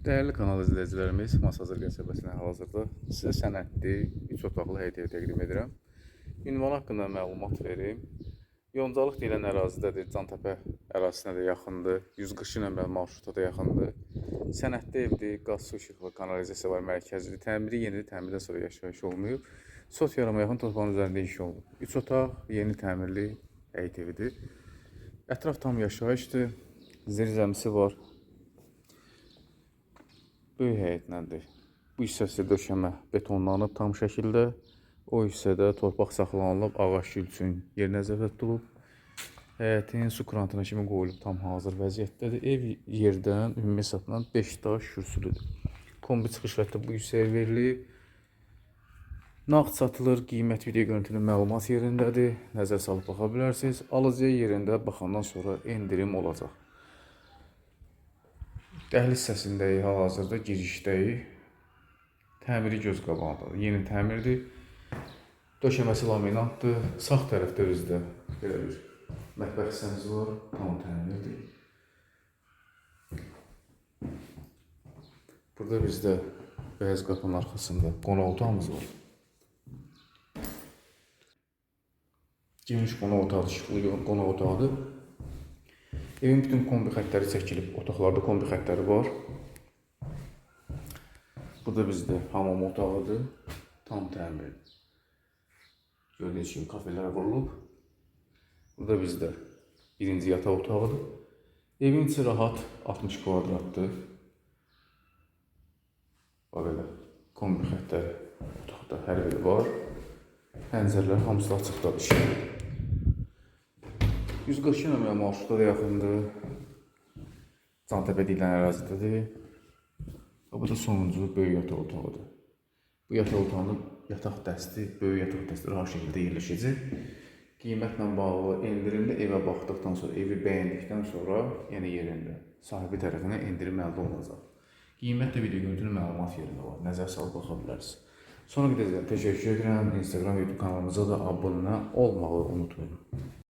Değerli kanal izləyicilərimiz, Masazır qəsəbəsində hal-hazırda sizə sənədli 3 otaqlı həyət ev təqdim edirəm. Ünvan haqqında məlumat verim. Yoncalıq deyilən ərazidədir, Cantəpə ərazisinə də yaxındır, 140 nömrəli marşruta da yaxındır. Sənədli evdir, qaz, su, işıq və kanalizasiya var, mərkəzidir. Təmiri yenidir, təmirdən sonra yaşayış olmayıb. Sot yarıma yaxın torpağın üzərində iş olunub. 3 otaq, yeni təmirli həyət evidir. Ətraf tam yaşayışdır, zirzəmisi var, Böyük həyətlərdir. Bu hissəsi döşəmə betonlanıb tam şəkildə. O hissədə torpaq saxlanılıb, ağac üçün yer nəzərdə tutulub. Həyətin su krantına kimi qoyulub tam hazır vəziyyətdədir. Ev yerdən ümumi hesabla 5 daş kürsülüdür. Kombi çıxış xətti bu hissəyə verilib. Nağd satılır, qiymət video görüntülü məlumat yerindədir. Nəzər salıb baxa bilərsiniz. Alıcıya yerində baxandan sonra endirim olacaq. Dəhliz hissəsindəyik, hal-hazırda girişdəyik. Təmiri göz qabağındadır. Yeni təmirdir. Döşəməsi laminatdır. Sağ tərəfdə bizdə belə bir mətbəx hissəmiz var. Tam təmirdir. Burada bizdə beyaz qapının arxasında qonaq otağımız var. Geniş qonaq otağı, işıqlı qonaq otağıdır. Evin bütün kombi xəttləri çəkilib. Otaqlarda kombi xəttləri var. Burada bizdə hamam otağıdır. Tam təmir. Gördüyünüz kimi kafelərə qurulub. Burada bizdə birinci yataq otağıdır. Evin içi rahat 60 kvadratdır. Bax belə kombi xəttləri otaqda hər biri var. Pəncərələr hamısı açıqdadır. İşıqlı. 142 nömrə marşruta da yaxındır. Cantəpə deyilən ərazidədir. Və bu da sonuncu böyük yataq otağıdır. Bu yataq otağının yataq dəsti, böyük yataq dəsti rahat şəkildə yerləşəcək. Qiymətlə bağlı endirimli evə baxdıqdan sonra, evi bəyəndikdən sonra, yəni yerində sahibi tərəfindən endirim əldə olunacaq. Qiymət də video görüntülü məlumat yerində var. Nəzər salıb baxa bilərsiniz. Sonra gedəcəm. Təşəkkür edirəm. Instagram, YouTube kanalımıza da abunə olmağı unutmayın.